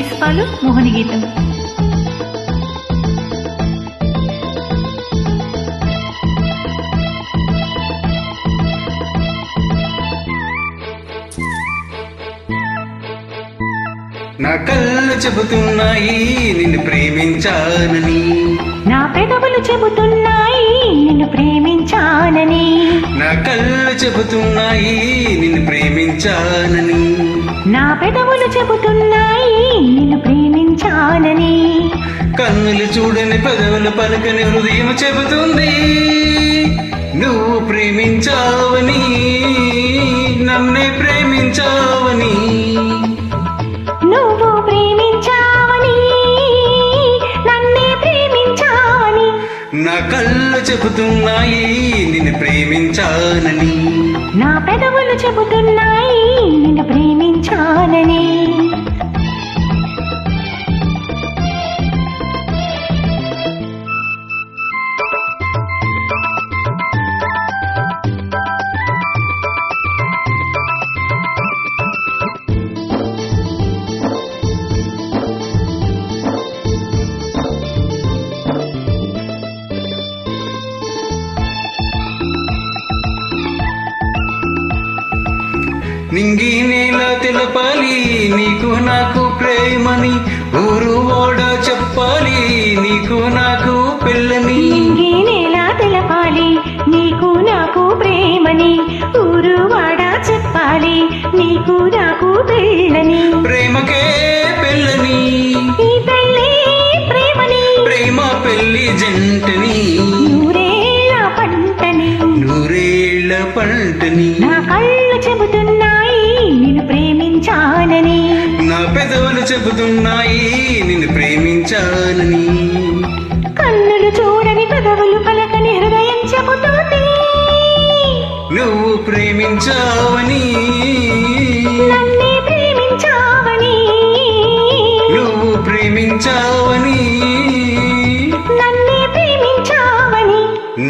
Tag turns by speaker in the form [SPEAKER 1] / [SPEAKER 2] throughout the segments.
[SPEAKER 1] మోహని గీతం.
[SPEAKER 2] నా కళ్ళు చెబుతున్నాయి నిన్ను ప్రేమించానని.
[SPEAKER 1] నా పెదవులు చెబుతున్నాయి నిన్ను ప్రేమించానని.
[SPEAKER 2] నా కళ్ళు చెబుతున్నాయి నిన్ను ప్రేమించానని.
[SPEAKER 1] నా పెదవులు చెబుతున్నాయి నిన్ను ప్రేమించానని.
[SPEAKER 2] కన్నులు చూడని పెదవుల పలకని హృదయం చెబుతుంది. నువ్వు ప్రేమించావని నన్నే ప్రేమించావని.
[SPEAKER 1] నువ్వు ప్రేమించావని నన్నే ప్రేమించావని.
[SPEAKER 2] నా కళ్ళు చెబుతున్నాయి నిన్ను ప్రేమించానని.
[SPEAKER 1] నా పెదవులు చెబుతున్నాయి నిన్ను ప్రేమించానని
[SPEAKER 2] నింగి నేల తెలపాలి నీకు నాకు ప్రేమని ఊరు ఓడ చెప్పాలి నీకు నాకు పెళ్ళని
[SPEAKER 1] నింగి నేల తెలపాలి నీకు నాకు ప్రేమని ఊరు వాడ చెప్పాలి నీకు నాకు పెళ్ళని
[SPEAKER 2] ప్రేమకే పెళ్ళని
[SPEAKER 1] ఈ పెళ్ళి ప్రేమని.
[SPEAKER 2] ప్రేమ పెళ్ళి జంటని.
[SPEAKER 1] నూరేళ్ళ పంటని.
[SPEAKER 2] నూరేళ్ళ పంటని.
[SPEAKER 1] చెబుతున్నాయి నిన్ను ప్రేమించానని కన్నులు చూడని పెదవులు పలకని హృదయం చెబుతుంది.
[SPEAKER 2] నువ్వు ప్రేమించావని.
[SPEAKER 1] నన్నే ప్రేమించావని.
[SPEAKER 2] నువ్వు ప్రేమించావని.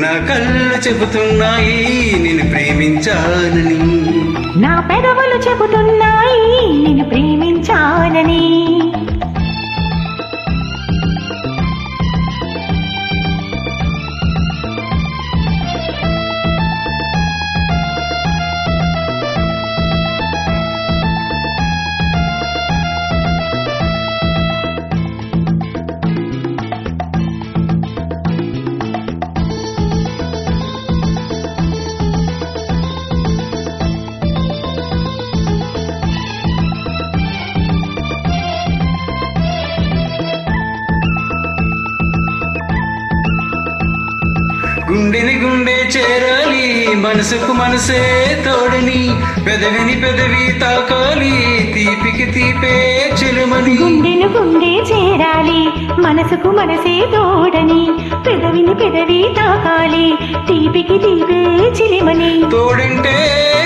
[SPEAKER 2] నా కళ్ళు చెబుతున్నాయి నిన్ను ప్రేమించానని
[SPEAKER 1] నా పెదవులు చెబుతున్నాయి నిన్ను ప్రేమించానని
[SPEAKER 2] గుండెని గుండె చేరాలి మనసుకు మనసే తోడని పెదవిని పెదవి తాకాలి తీపికి తీపే చెలుమని.
[SPEAKER 1] గుండెను గుండె చేరాలి మనసుకు మనసే తోడని పెదవిని పెదవి తాకాలి తీపికి తీపే చిలిమని.
[SPEAKER 2] తోడంటే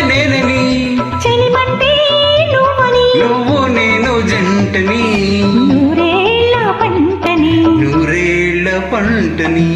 [SPEAKER 2] నేనని.
[SPEAKER 1] చెలిమంటే నువ్వని.
[SPEAKER 2] నువ్వు నేను జంటని.
[SPEAKER 1] నూరేళ్ళ పంటని.
[SPEAKER 2] నూరేళ్ళ పంటని.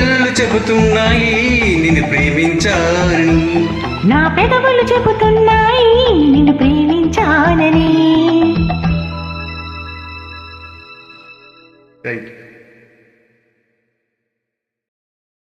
[SPEAKER 2] కళ్ళు చెబుతున్నాయి నిన్ను ప్రేమించాలని.
[SPEAKER 1] నా పెదవులు చెబుతున్నాయి నిన్ను ప్రేమించానని
[SPEAKER 2] రైట్